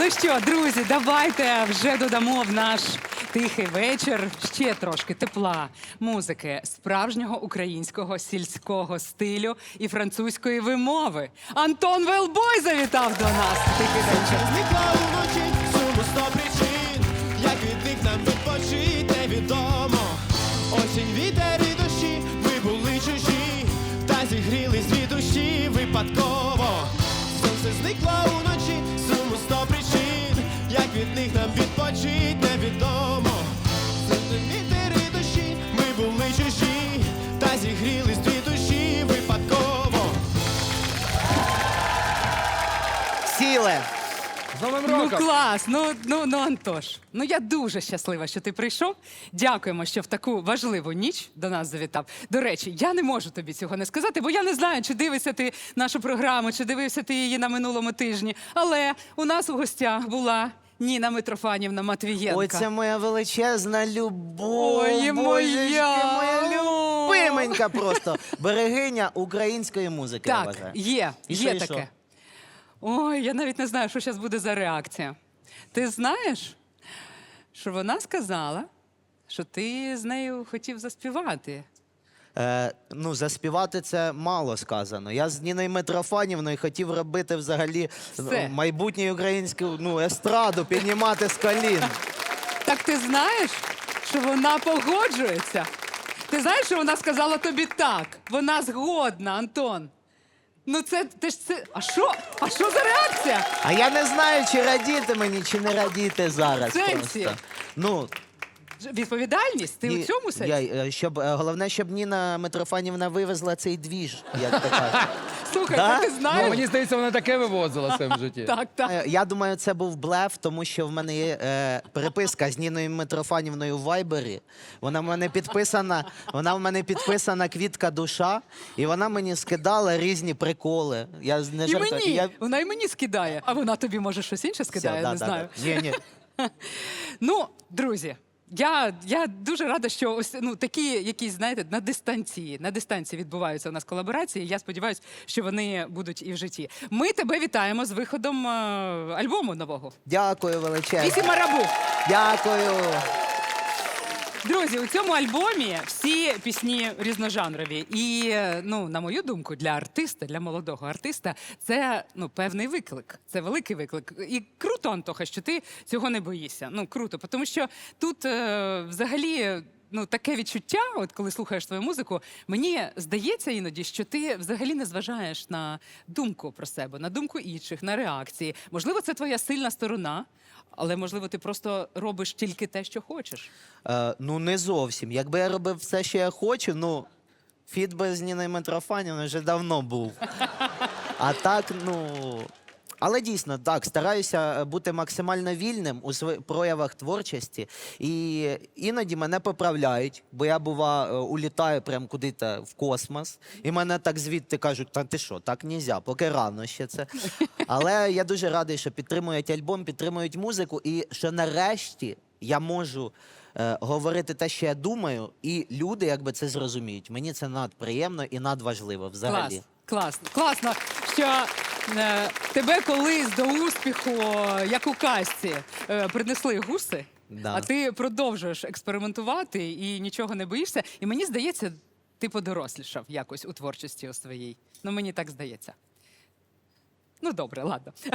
Ну що, друзі, давайте вже додамо в наш тихий вечір ще трошки тепла, музики, справжнього українського сільського стилю і французької вимови. Антон Велбой завітав до нас. Тихий вечір. Зникла уночі суму сто причин, як від них нам відпочить, невідомо. Осінь, вітер і дощі, ми були чужі, та зігрілись дві душі випадково. Сонце зникло уночі, них нам відпочить, невідомо. Сонце, вітер і дощі, ми були чужі, та зігрілись дві душі випадково. Сіле. З Новим Ну роком! клас, ну, ну, ну Антош. Ну я дуже щаслива, що ти прийшов. Дякуємо, що в таку важливу ніч до нас завітав. До речі, я не можу тобі цього не сказати, бо я не знаю, чи дивишся ти нашу програму, чи дивився ти її на минулому тижні. Але у нас у гостях була Ніна Митрофанівна Матвієнка. Ой, це моя величезна любов. Ой, Божечки, моя. моя любименька просто. Берегиня української музики, я Так, вважаю. є, І є що, таке. Ой, я навіть не знаю, що зараз буде за реакція. Ти знаєш, що вона сказала, що ти з нею хотів заспівати. Е, ну, заспівати це мало сказано. Я з Ніною Митрофанівною хотів робити взагалі Все. ну, майбутню українську ну, естраду, піднімати з колін. Так ти знаєш, що вона погоджується? Ти знаєш, що вона сказала тобі так? Вона згодна, Антон. Ну це ти ж це. А що? А що за реакція? А я не знаю, чи радіти мені, чи не радіти зараз. Сенсі? Просто. Ну, Відповідальність? Ти ні, у цьому сенсі? я, е, щоб, е, головне, щоб Ніна Митрофанівна вивезла цей двіж, як то кажуть. Слухай, Да? ти Ну, знаєш? мені здається, вона таке вивозила в своєму житті. Так, так. Е, Я думаю, це був блеф, тому що в мене є е, переписка з Ніною Митрофанівною в Вайбері. Вона в мене підписана, вона в мене підписана квітка душа, і вона мені скидала різні приколи. Я з- не І жартую. мені, Я... вона і мені скидає. А вона тобі може щось інше скидає, Все, не да, знаю. Да, да. Ні, ні. Ну, друзі, я, я дуже рада, що ось ну такі якісь, знаєте, на дистанції, на дистанції відбуваються у нас колаборації. Я сподіваюся, що вони будуть і в житті. Ми тебе вітаємо з виходом е, альбому нового. Дякую величезно. Вісім. Дякую. Друзі, у цьому альбомі всі пісні різножанрові. І е, ну, на мою думку, для артиста, для молодого артиста, це ну певний виклик. Це великий виклик. І круто, Антоха, що ти цього не боїшся. Ну круто, тому що тут е, взагалі. Ну, таке відчуття, от коли слухаєш твою музику, мені здається іноді, що ти взагалі не зважаєш на думку про себе, на думку інших, на реакції. Можливо, це твоя сильна сторона, але можливо, ти просто робиш тільки те, що хочеш. Е, ну, не зовсім. Якби я робив все, що я хочу, ну, фіт без Ніни Митрофанівни вже давно був. А так, ну. Але дійсно, так, стараюся бути максимально вільним у своїх проявах творчості. І іноді мене поправляють, бо я, бува, е, улітаю прям куди-то в космос, і мене так звідти кажуть: та ти що, так нельзя, поки рано ще це. Але я дуже радий, що підтримують альбом, підтримують музику, і що нарешті я можу е, говорити те, що я думаю, і люди якби це зрозуміють. Мені це надприємно і надважливо взагалі. Клас, класно, класно, що е, тебе колись до успіху, е, як у казці, е, принесли гуси, Да. а ти продовжуєш експериментувати і нічого не боїшся. І мені здається, ти подорослішав якось у творчості у своїй. Ну, мені так здається. Ну, добре, ладно.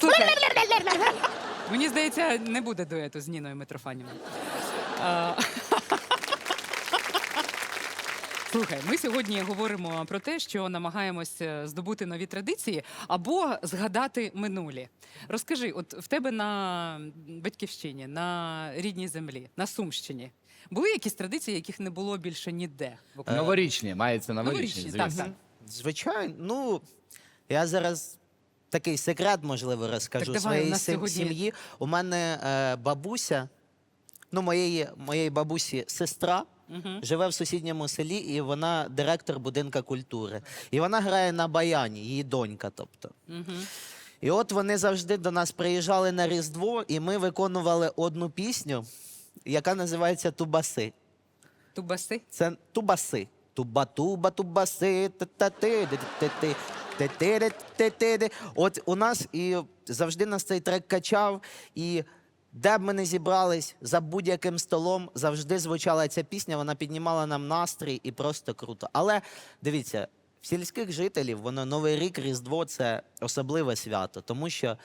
Слухай, мені здається, не буде дуету з Ніною Митрофанівною. А, Слухай, ми сьогодні говоримо про те, що намагаємось е, здобути нові традиції або згадати минулі. Розкажи, от в тебе на батьківщині, на рідній землі, на Сумщині були якісь традиції, яких не було більше ніде? в Новорічні, мається новорічні, Новорічні, так, звісно. так. Звичайно, ну я зараз такий секрет, можливо, розкажу Так давай, у своєї нас сім- сьогодні- сім'ї. У мене е, бабуся, ну, моєї, моєї бабусі сестра. Живе в сусідньому селі, і вона директор будинка культури. І вона грає на баяні, її донька. Тобто. І от вони завжди до нас приїжджали на Різдво, і ми виконували одну пісню, яка називається Тубаси. Тубаси? Це тубаси. Туба, туба, тубаси, та-та-ти, ти-ти-ти. От у нас і завжди нас цей трек качав, і де б ми не зібрались за будь-яким столом, завжди звучала ця пісня, вона піднімала нам настрій і просто круто. Але дивіться, в сільських жителів воно Новий рік, Різдво це особливе свято, тому що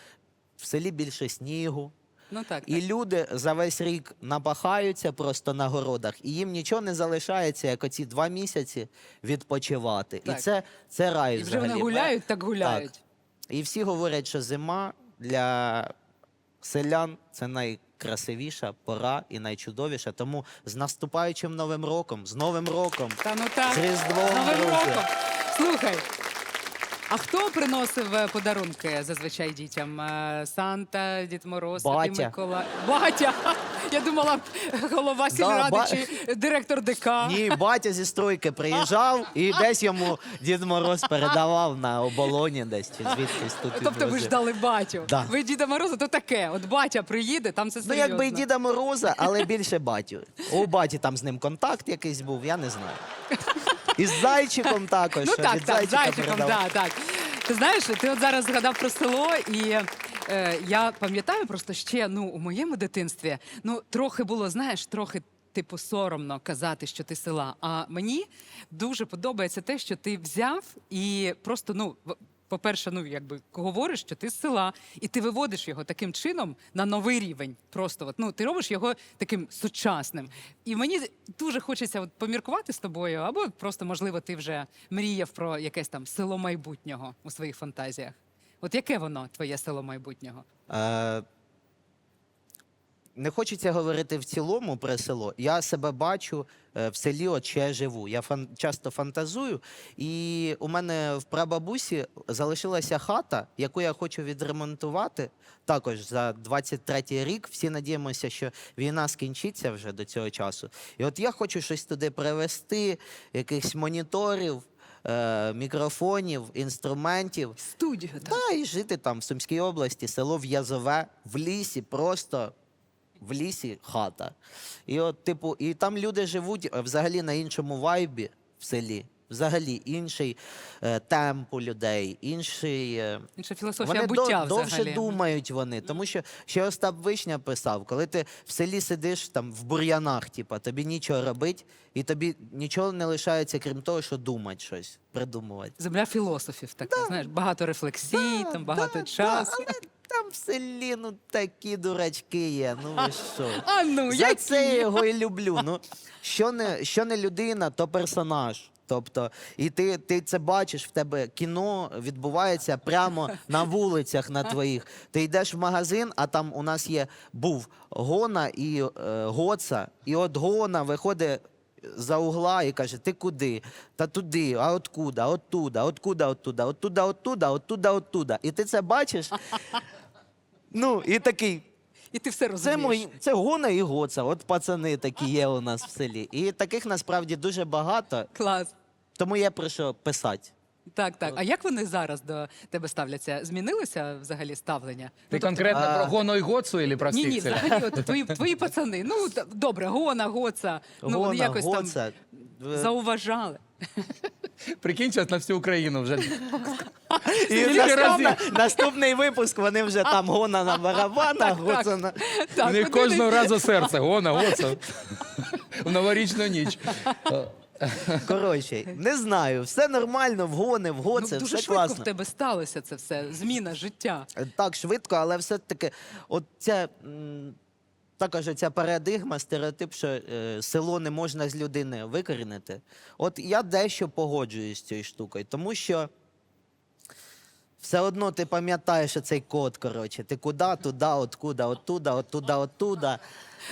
в селі більше снігу. Ну так. І люди за весь рік напахаються просто на городах, і їм нічого не залишається, як оці два місяці відпочивати. Так. І це, це рай І вже взагалі. вони гуляють, так гуляють. І всі говорять, що зима для селян це найкрасивіша пора і найчудовіша. Тому з наступаючим новим роком, з Новим роком. Та ну так. З Різдвом, З Новим друзі. роком. Слухай. А хто приносив е, подарунки зазвичай дітям? Е, Санта, Дід Мороз, Батя. Миколай. Батя. Я думала, голова сільради ба- чи директор ДК. Ні, батя зі стройки приїжджав і десь йому Дід Мороз передавав на оболоні десь чи звідкись тут. Тобто ви ждали батю. Да. Ви Діда Мороза, то таке. От батя приїде, там це Ну, якби і Діда Мороза, але більше батю. У баті там з ним контакт якийсь був, я не знаю. І з зайчиком також. Ну так, від так, зайчика зайчиком, передавав. да, так. Ти знаєш, ти от зараз згадав про село, і е, я пам'ятаю просто ще ну, у моєму дитинстві ну, трохи було, знаєш, трохи. Типу, соромно казати, що ти села. А мені дуже подобається те, що ти взяв і просто, ну, по-перше, ну якби говориш, що ти з села, і ти виводиш його таким чином на новий рівень. Просто от, ну, ти робиш його таким сучасним. І мені дуже хочеться от, поміркувати з тобою, або просто, можливо, ти вже мріяв про якесь там село майбутнього у своїх фантазіях. От яке воно, твоє село майбутнього? Е, не хочеться говорити в цілому про село. Я себе бачу е, в селі, от ще я живу. Я фан, часто фантазую, і у мене в прабабусі залишилася хата, яку я хочу відремонтувати. Також за 23-й рік. Всі надіємося, що війна скінчиться вже до цього часу. І от я хочу щось туди привезти, якихось моніторів, е, мікрофонів, інструментів. Студію там. Та і жити там в Сумській області, село В'язове, в лісі, просто в лісі хата. І от, типу, і там люди живуть е, взагалі на іншому вайбі в селі. Взагалі інший е, темп у людей, інший. Е, Інша філософія вони буття дов- довше взагалі. думають вони. Тому що ще Остап Вишня писав, коли ти в селі сидиш там в бур'янах, типа, тобі нічого робить, і тобі нічого не лишається, крім того, що думати щось, придумувати. Земля філософів, така, знаєш, багато рефлексій, там багато да, часу. але там в селі ну такі дурачки є. Ну ви що? А ну, За які? це я його і люблю. Ну що не, що не людина, то персонаж. Тобто, і ти, ти це бачиш, в тебе кіно відбувається прямо на вулицях на твоїх. Ти йдеш в магазин, а там у нас є був Гона і е, Гоца, і от Гона виходить за угла і каже: Ти куди? Та туди, а откуда? Оттуда, откуда, оттуда, оттуда, оттуда, оттуда, оттуда. І ти це бачиш. Ну, і такий. І ти все Це мої, це гона і гоца. От пацани такі є у нас в селі. І таких насправді дуже багато, Клас. тому є про що писати. Так, так. А як вони зараз до тебе ставляться? Змінилося взагалі ставлення? Ти Ну, тобто- конкретно про Гону і Гоцу или про Ні, всіх ні, селян? взагалі, от твої, твої пацани. Ну, добре, гона, гоца. Ну, вони Гона, якось гоца. там Е, зауважали. Прикинь, зараз на всю Україну вже. І Скільки наступна- разів? наступний випуск вони вже там гона на барабанах, гоца на. Так, У них куди кожного не- разу серце. Гона, Гоца. В новорічну ніч. Коротше, не знаю, все нормально, вгони, Ну, вгоце, дуже все швидко класно. в тебе сталося це все, зміна життя. Так, швидко, але все-таки, от ця. м, Також ця парадигма, стереотип, що е, село не можна з людини викорінити. От я дещо погоджуюсь з цією штукою, тому що все одно ти пам'ятаєш цей код, коротше. Ти куди, туди, откуда, оттуда, оттуда, оттуда.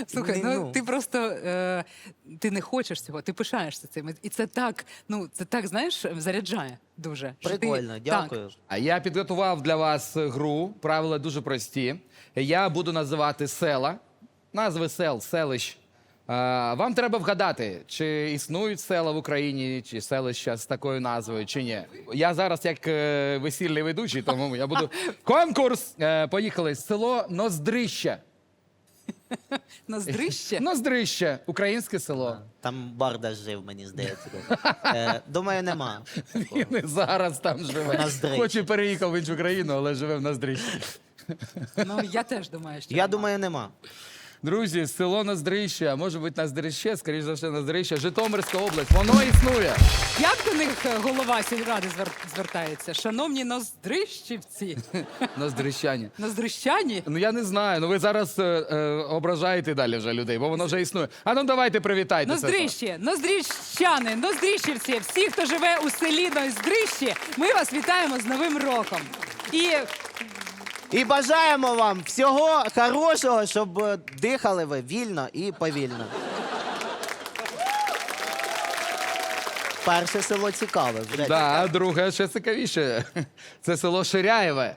Слухай, Ні, ну ти просто е, ти не хочеш цього, ти пишаєшся цим. І це так, ну це так, знаєш, заряджає дуже. що ти- Прикольно, так. дякую. А я підготував для вас гру. Правила дуже прості. Я буду називати села, назви сел, селищ. А, Вам треба вгадати, чи існують села в Україні, чи селища з такою назвою, чи ні. Я зараз як е, весільний ведучий, тому я буду. Конкурс! Е, Поїхали. Село Ноздрища. Ноздрище? Ноздрище, українське село. Там барда жив, мені здається. Е, думаю, нема. Він і зараз там живе. Хоч і переїхав в іншу країну, але живе в Ноздрищі. Ну, я теж думаю, що Я нема. думаю, нема. Друзі, село Ноздрища, а може бути Ноздріще, скоріш за все, Ноздрища, Житомирська область. Воно існує. Як до них е, голова сільради звер- звертається? Шановні ноздрищівці, Ноздрищані. ноздрищані? Ну я не знаю. Ну ви зараз е, е, ображаєте далі вже людей, бо воно вже існує. А ну давайте привітайте. Ноздрищі, ноздріщани, ноздріщівці, всі, хто живе у селі Ноздрищі, ми вас вітаємо з Новим роком. І І бажаємо вам всього хорошого, щоб е, дихали ви вільно і повільно. Перше село цікаве. Вже Да, друге ще цікавіше. Це село Ширяєве.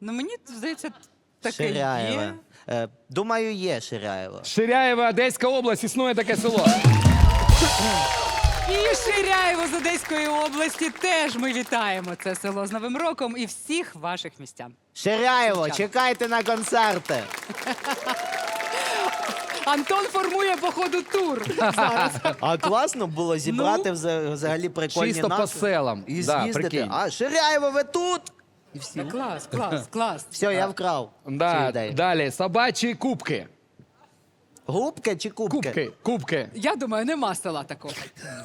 ну мені здається, таке Ширяєве. є. Е, думаю, є Ширяєво. Ширяєве, Одеська область, існує таке село. І Ширяєво з Одеської області теж ми вітаємо це село з Новим роком і всіх ваших містян. Ширяєво, чекайте на концерти. Антон формує по ходу тур зараз. А класно було зібрати вза- взагалі прикольні Чисто по назви. селам. І Да, з'їздити. прикинь. а, Ширяєво, ви тут? Та клас, клас, клас. Все, я вкрав. цю Да, ідею. далі, собачі кубки. Губки чи кубки? Кубки, кубки. Я думаю, нема села такого.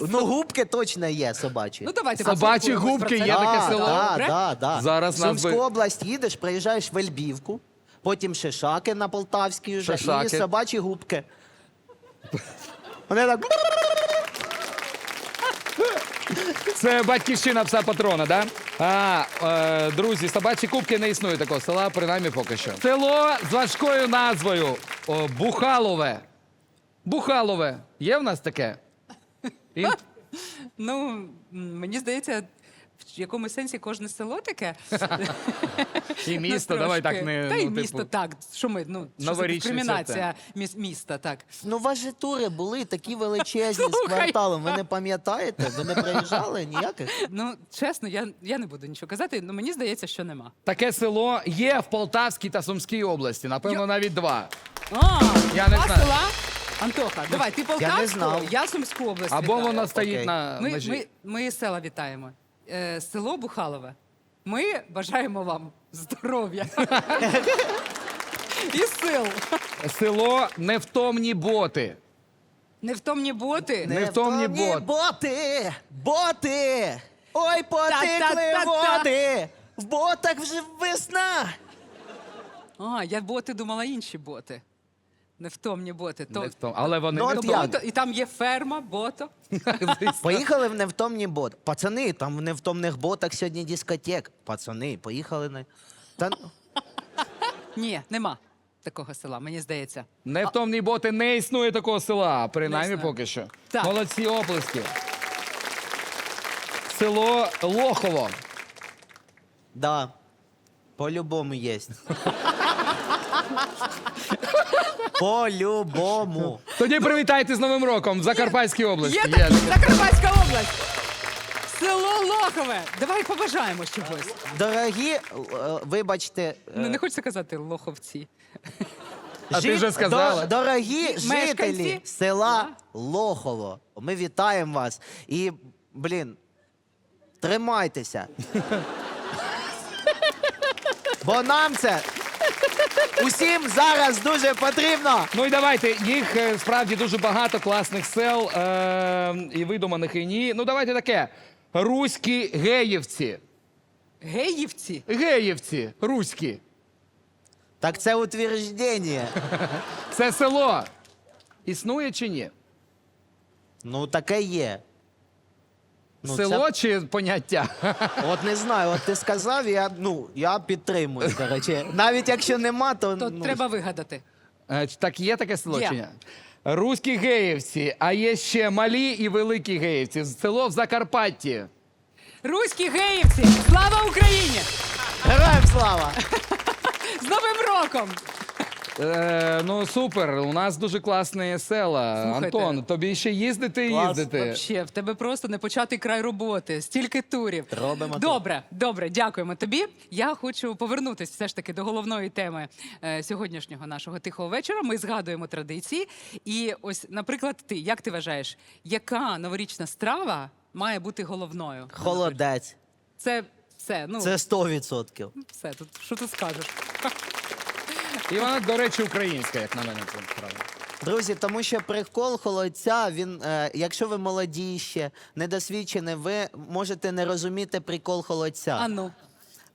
Ну, губки точно є собачі. Ну давайте Собачі поспілкуємось губки про це. є таке село? Да, Добре? да, да. Зараз в нас Сумську би- область їдеш, приїжджаєш в Ельбівку, потім Шишаки на Полтавській вже, Шишаки. і собачі губки. Вони так. Це батьківщина пса патрона, да? А, е, друзі, собачі кубки не існує такого села, принаймні поки що. Село з важкою назвою о, Бухалове. Бухалове. Є в нас таке? І? Ну, мені здається, в якомусь сенсі кожне село таке. І місто, Ну, давай трошки. так не. Та й ну, місто, типу, так. Що ми, ну, що за Новорічне дискримінація міс- міста, так. Ну, у вас же тури були такі величезні з Слухай. кварталом. Ви не пам'ятаєте? Ви не приїжджали ніяких? Ну, чесно, я, я не буду нічого казати, але мені здається, що нема. Таке село є в Полтавській та Сумській області. Напевно, навіть два. А, Я не два знаю. села? Антоха, давай, ти Полтавську, знав. я Сумську область Або вітаю. воно стоїть Окей. на Ми, межі. ми, ми села вітаємо. Е, село Бухалове. Ми бажаємо вам здоров'я. І сил. Село Невтомні боти. Невтомні боти. Невтомні бот. боти! Боти! Ой, потекли Та-та-та-та. води! В ботах вже весна! А, я боти думала інші боти. Невтомні боти. То, Невтом- Але вони Ну, не от як? бото, і там є ферма, бото. Поїхали в невтомні бот. Пацани, там в невтомних ботах сьогодні дискотек. Пацани, поїхали на. Та... ну, Ні, нема такого села, мені здається. Невтомні боти не існує такого села, принаймні Не існує. поки що. Так. Молодці оплески. Село Лохово. Да. По-любому є. По-любому. Тоді привітайте з Новим роком в Закарпатській області. Є таке. Закарпатська область. Село Лохове. Давай побажаємо чогось. Дорогі, е, вибачте, Ну, не хочеться казати лоховці. А ти вже сказала. до- дорогі Мешканці жителі села Лохово. Ми вітаємо вас. І, блін, тримайтеся. Бо нам це усім зараз дуже потрібно. Ну і давайте, їх е, справді дуже багато класних сел е- і видуманих і ні. Ну давайте таке. Руські геївці. Геївці. Геївці, руські. Так це утверждення. Це село. Існує чи ні? Ну, таке є. Ну, село це- чи поняття? От не знаю, от ти сказав, я, ну, я підтримую. Коротше. Навіть якщо нема, то, То ну, треба вигадати. Е, Так є таке село Є. чи ні? Руські геївці, а є ще малі і великі геївці. Село в Закарпатті. Руські геївці! Слава Україні! героям слава! З Новим роком! Е, ну супер, у нас дуже класні села. Слухайте. Антон, тобі ще їздити і Клас. їздити. Вообще, в тебе просто не початий край роботи, стільки турів. Робимо добре, добре, дякуємо тобі. Я хочу повернутися все ж таки до головної теми е, сьогоднішнього нашого тихого вечора. Ми згадуємо традиції. І ось, наприклад, ти як ти вважаєш, яка новорічна страва має бути головною? Холодець. Це все. Ну Це 100%. все тут. Що ти скажеш? І вона, до речі, українська, як на мене, це правда. Друзі, тому що прикол холодця, він, е, якщо ви молоді ще, недосвідчені, ви можете не розуміти прикол холодця. А ну.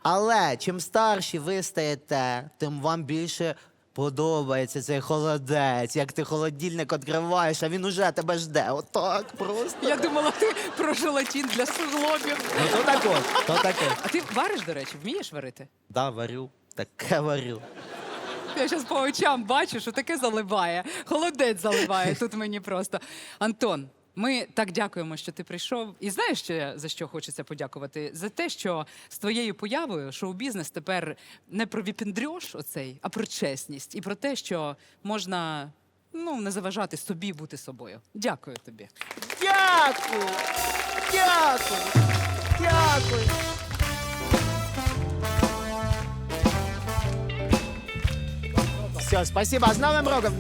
Але чим старші ви стаєте, тим вам більше подобається цей холодець. Як ти холодильник відкриваєш, а він уже тебе жде. Отак просто. Я думала, ти про желатин для суглобів. Ну то так от, то таке. А ти вариш, до речі, вмієш варити? Да, варю. Таке варю. Я зараз по очам бачу, що таке заливає. Холодець заливає тут мені просто. Антон, ми так дякуємо, що ти прийшов. І знаєш, ще за що хочеться подякувати? За те, що з твоєю появою шоу-бізнес тепер не про віпіндрьош оцей, а про чесність і про те, що можна ну, не заважати собі бути собою. Дякую тобі. Дякую! Дякую! Дякую! Спасибо. С Новым Рогом!